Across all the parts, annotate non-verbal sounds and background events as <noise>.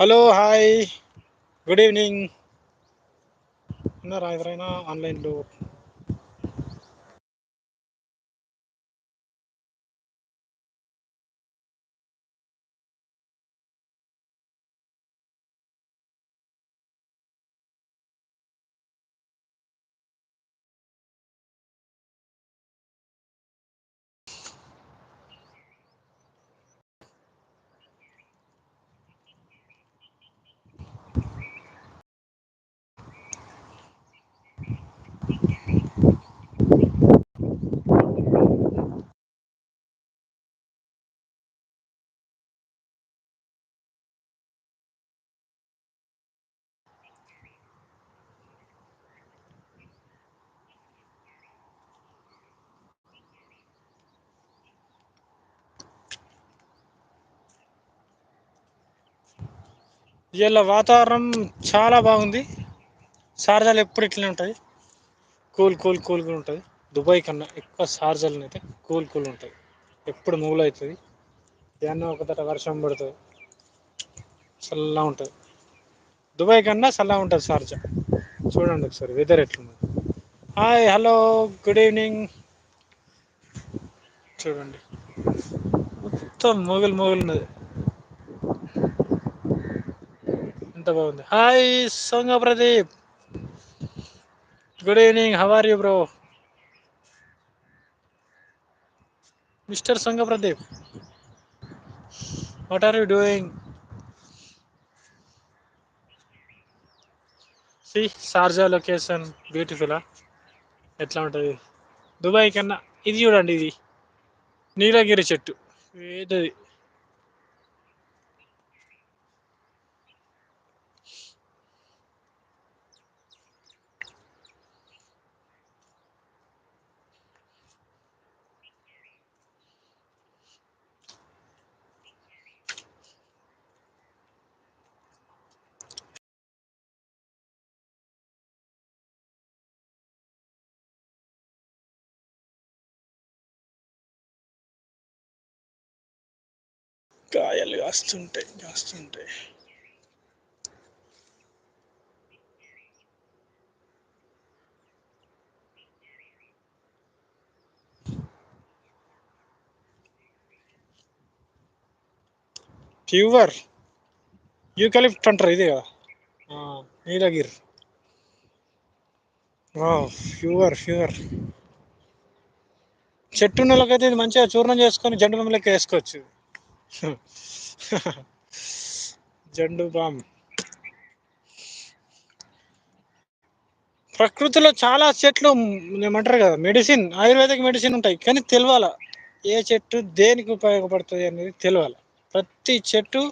Hello hi good evening ఉన్నారా ఎవరైనా ఆన్లైన్లో ఇవాళ వాతావరణం చాలా బాగుంది. షార్జాలు ఎప్పుడు ఇట్లనే ఉంటుంది కూల్ కూల్ కూల్గా ఉంటుంది. దుబాయ్ కన్నా ఎక్కువ షార్జాలు అయితే కూల్ కూల్ ఉంటుంది ఎప్పుడు మూవ్ అవుతుంది. దాన్ని ఒక తట వర్షం పడుతుంది. చల్లగా ఉంటుంది. దుబాయ్ కన్నా చల్లగా ఉంటుంది షార్జా చూడండి ఒకసారి వెదర్ ఎట్లుంది. హాయ్ హలో గుడ్ ఈవినింగ్ చూడండి. మొత్తం మొగలు మొగలు ఉన్నది ఎంత బాగుంది. Hi Songa Pradeep. Good evening how are you bro mister Sanga Pradeep what are you doing see Sharjah location beautiful ఎట్లా ఉంటుంది? దుబాయ్ కన్నా ఇది చూడండి ఇది. నీలగిరి చెట్టు. ఏదది? కాయలు కాస్తుంటాయి కాస్తుంటాయి. ప్యూవర్ యూకలిప్ట్ అంటారు ఇది కదా? నీలగిరి. ప్యూవర్ ప్యూవర్ చెట్టు నెలకైతే ఇది మంచిగా చూర్ణం చేసుకొని జండు బామ్ లెక్క వేసుకోవచ్చు. జండు బామ్ ప్రకృతిలో చాలా చెట్లు ఏమంటారు కదా మెడిసిన్ ఆయుర్వేదిక్ మెడిసిన్ ఉంటాయి కానీ తెలియాల ఏ చెట్టు దేనికి ఉపయోగపడుతుంది అనేది తెలవాలి? ప్రతి చెట్టు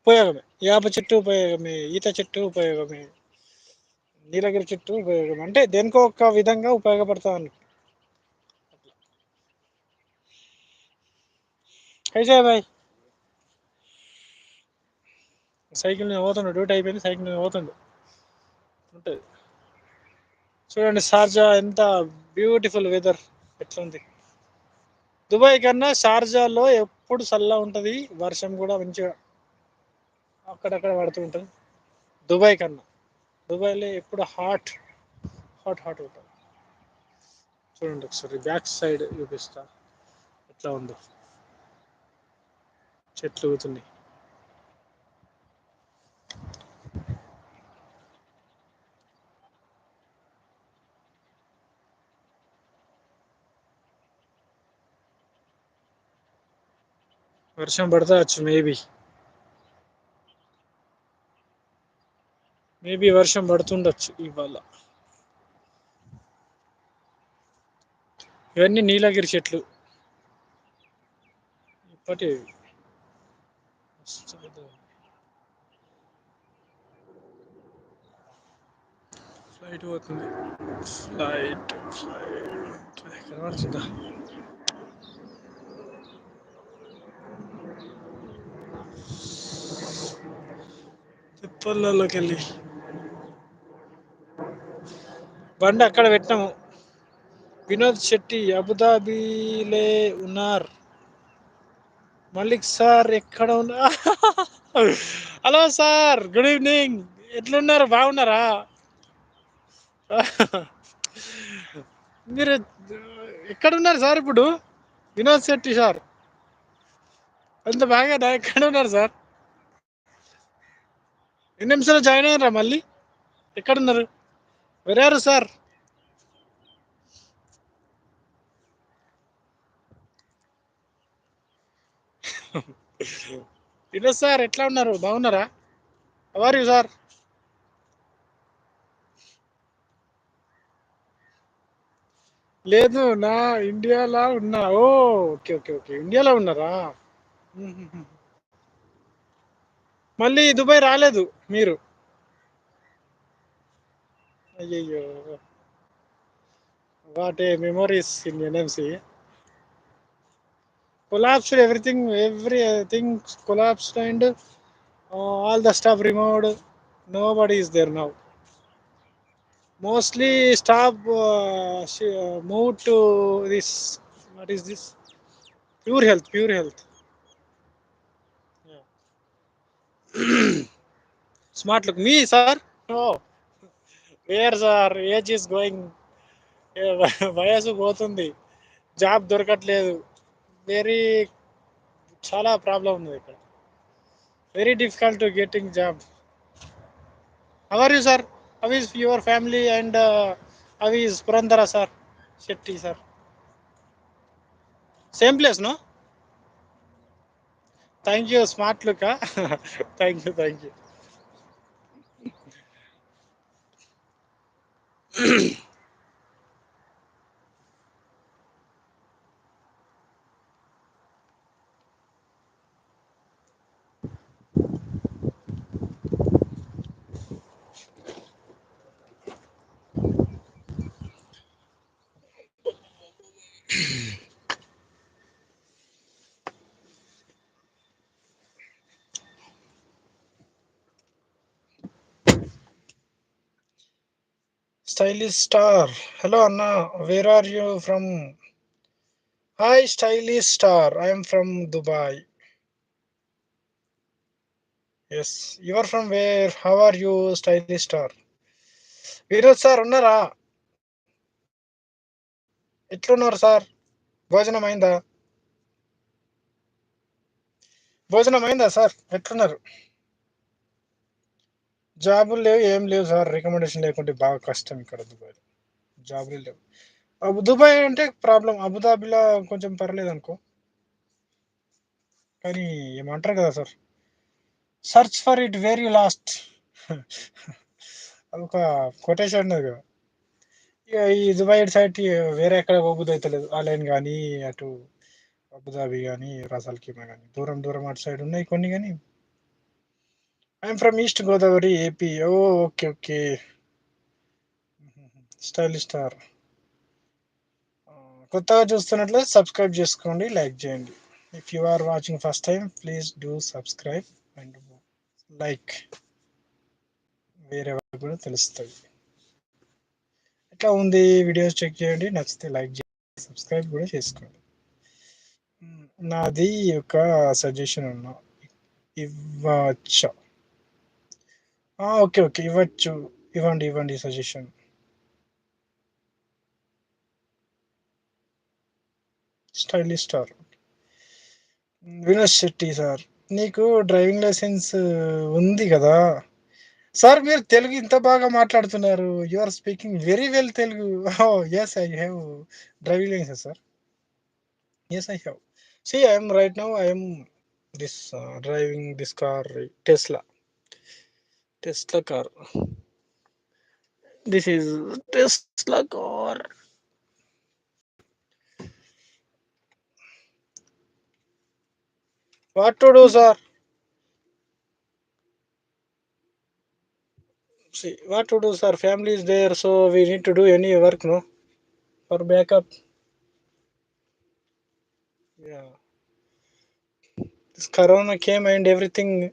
ఉపయోగమే. వేప చెట్టు ఉపయోగమే ఈత చెట్టు ఉపయోగమే నీలగిరి చెట్టు ఉపయోగం అంటే దేనికో ఒక విధంగా ఉపయోగపడుతుంది అన్నట్టు కైసే బాయ్ సైకిల్ మీద పోతుండు డ్యూటీ అయిపోయింది సైకిల్ నేను పోతుండు. ఉంటుంది. చూడండి షార్జా ఎంత బ్యూటిఫుల్ వెదర్ ఎట్లుంది? దుబాయ్ కన్నా షార్జాలో ఎప్పుడు చల్ల ఉంటుంది వర్షం కూడా మంచిగా అక్కడక్కడ పడుతూ ఉంటుంది. దుబాయ్ కన్నా. దుబాయ్లో ఎప్పుడు హాట్ హాట్ హాట్ ఉంటుంది. చూడండి ఒకసారి బ్యాక్ సైడ్ చూపిస్తా. ఎట్లా ఉందో. చెట్లు ఊగుతున్నాయి. వర్షం పడతావచ్చు మేబీ. మేబీ వర్షం పడుతుండొచ్చు ఇవాళ. ఇవన్నీ నీలగిరి చెట్లు. ఇప్పటి ఫ్లైట్ పోతుంది ఫ్లైట్ ఫ్లైట్ కనబడుతుందా తిప్పల్లోకి వెళ్ళి బండి అక్కడ పెట్టినాము. వినోద్ శెట్టి అబుదాబీలే ఉన్నారు. మల్లిక్ సార్ ఎక్కడ ఉన్నా హలో సార్ గుడ్ ఈవినింగ్. ఎట్లున్నారు? బాగున్నారా? మీరు ఎక్కడున్నారు సార్ ఇప్పుడు? వినోద్ శెట్టి సార్. అంత బాగా ఎక్కడ ఉన్నారు సార్? ఎన్ని నిమిషాలు జాయిన్ అయ్యారా మళ్ళీ? ఎక్కడున్నారు? వెరారు సార్? వినోద్ సార్ ఎట్లా ఉన్నారు? బాగున్నారా? ఎవరు సార్ లేదు నా ఇండియాలో ఉన్నా. Oh okay okay okay. ఇండియాలో ఉన్నారా? మళ్ళీ దుబాయ్ రాలేదు మీరు? అయ్యయ్యో. What a memories in NMC collapsed everything every everything collapsed and all the staff removed nobody is there now mostly staff move to this what is this pure health pure health smart look me sir oh where sir age is going వయసు పోతుంది job దొరకట్లేదు very చాలా problem ఉంది ఇక్కడ. Very difficult to getting job how are you sir how is your family and how is Purandhara sir Shetty sir same place no thank you smart look thank you thank you stylish star hello అన్న where are you from hi stylish star I'm from Dubai yes you are from where how are you stylish star Vinod sir ఉన్నారా? ఎట్లున్నారు sir భోజనం అయిందా? భోజనం అయిందా sir ఎట్లున్నారు? జాబులు లేవు ఏం లేవు సార్. రికమెండేషన్ లేకుంటే బాగా కష్టం ఇక్కడ దుబాయ్. జాబులు లేవు. అబు దుబాయ్ అంటే ప్రాబ్లం. అబుదాబిలో కొంచెం పర్లేదు అనుకో. కానీ ఏమంటారు కదా sir. Search for it very last ఒక కొటేషన్ ఉన్నది కదా. ఇక ఈ దుబాయ్ సైడ్ వేరే ఎక్కడ పోబుద్ది అవుతలేదు ఆ లైన్ కానీ అటు అబుదాబి కానీ రసల్ కీమా కానీ దూరం దూరం అటు సైడ్ ఉన్నాయి కొన్ని కానీ. I'm from East Godavari AP oh okay okay stylish star కొత్తగా చూస్తున్నట్లయితే సబ్స్క్రైబ్ చేసుకోండి లైక్ చేయండి. If you are watching first time please do subscribe and like వేరే వాళ్ళకి కూడా తెలుస్తుంది. ఎట్లా ఉంది వీడియోస్ చెక్ చేయండి నచ్చితే లైక్ చేయండి సబ్స్క్రైబ్ కూడా చేసుకోండి. నాది ఒక సజెషన్ ఉన్నా. ఇవ్వచ్చా? Okay okay. ఇవ్వచ్చు. ఇవ్వండి ఇవ్వండి suggestion stylish star Vinod Shetty sir నీకు డ్రైవింగ్ లైసెన్స్ ఉంది కదా? సార్ మీరు తెలుగు ఇంత బాగా మాట్లాడుతున్నారు. You are speaking very well Telugu. Yes I have driving license sir yes I have see I'm right now I'm this driving this car Tesla Tesla car. This is Tesla car. What to do, sir? See, what to do, sir? Family is there, so we need to do any work, no? For backup. Yeah. This corona came and everything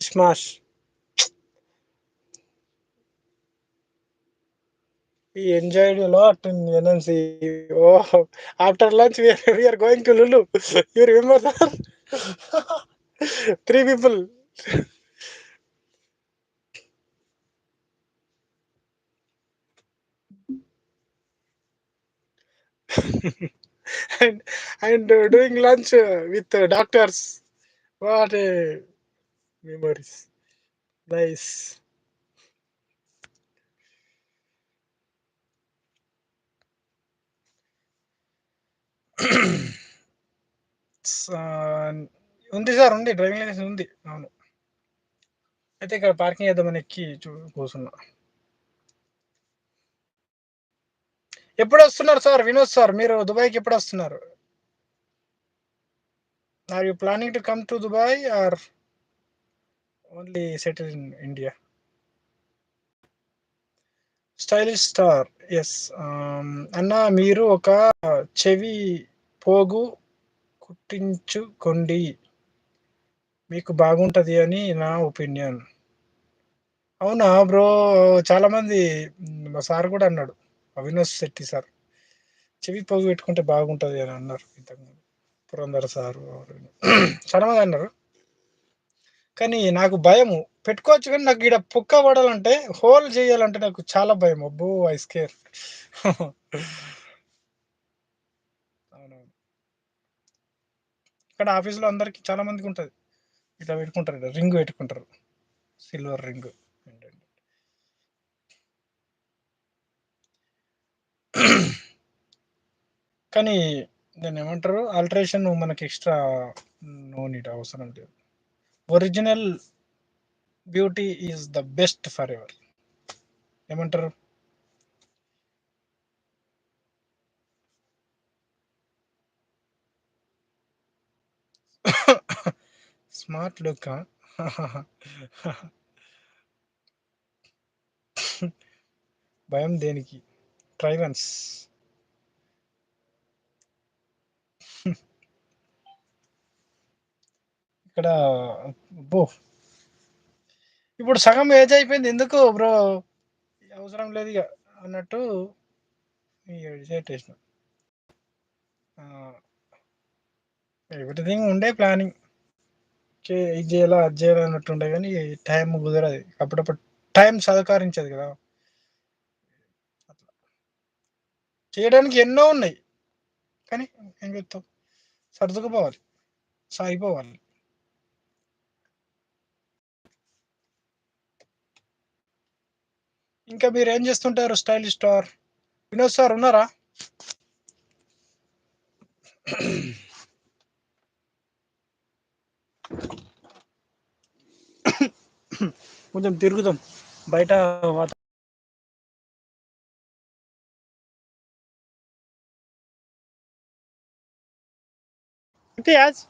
smashed. he enjoyed a lot in NNC. Oh, after lunch we are, we are going to Lulu. you remember that? <laughs> Three people. <laughs> and and uh, doing lunch uh, with uh, doctors. What memories! Nice. Uh, ఉంది sir ఉంది. Driving licence ఉంది. అవును. అయితే ఇక్కడ parking చేద్దామని ఎక్కి చూ కూర్చున్నా. ఎప్పుడు వస్తున్నారు సార్? వినోద్ సార్ మీరు దుబాయ్కి ఎప్పుడు వస్తున్నారు are you planning to come to Dubai or only settle in India stylish star. Yes um, అన్న మీరు ఒక చెవి పోగు కుట్టించుకోండి. మీకు బాగుంటుంది అని నా ఒపీనియన్. అవునా బ్రో? చాలామంది మా సార్ కూడా అన్నాడు అవినాష్ శెట్టి సార్ చెవి పోగు పెట్టుకుంటే బాగుంటుంది అని అన్నారు ఇంతకుముందు. పురంధర సార్ <clears throat> చాలామంది అన్నారు. కానీ నాకు భయము. పెట్టుకోవచ్చు కానీ నాకు ఇక్కడ పుక్క పడాలంటే హోల్ చేయాలంటే నాకు చాలా భయం. అబ్బో ఐ స్కేర్ అవునవును. ఇక్కడ ఆఫీస్లో అందరికి చాలా మందికి ఉంటుంది. ఇట్లా పెట్టుకుంటారు రింగ్ పెట్టుకుంటారు. Silver ring. కానీ దాన్ని ఏమంటారు ఆల్టరేషన్ మనకి ఎక్స్ట్రా నో నీట్ అవసరం లేదు. Original beauty is the best forever. ఏమంటారు? స్మార్ట్ లుక్ భయం దేనికి? ట్రైవన్స్. ఇక్కడ బో ఇప్పుడు సగం ఏజ్ అయిపోయింది. ఎందుకు బ్రో అవసరం లేదు ఇక అన్నట్టు చేసిన ఎవ్రీథింగ్ ఉండే ప్లానింగ్ చే ఇది చేయాలా అది చేయాలి అన్నట్టు ఉండే కానీ టైం కుదరదు. అప్పుడప్పుడు టైం సహకరించదు కదా. అట్లా చేయడానికి ఎన్నో ఉన్నాయి. కానీ ఏం చెప్తాం సర్దుకుపోవాలి. సాగిపోవాలి. ఇంకా మీరు ఏం చేస్తుంటారు స్టైలిష్ స్టార్? వినోద్ సార్ ఉన్నారా? కొంచెం తిరుగుదాం బయట వాత అంటే యాజ్.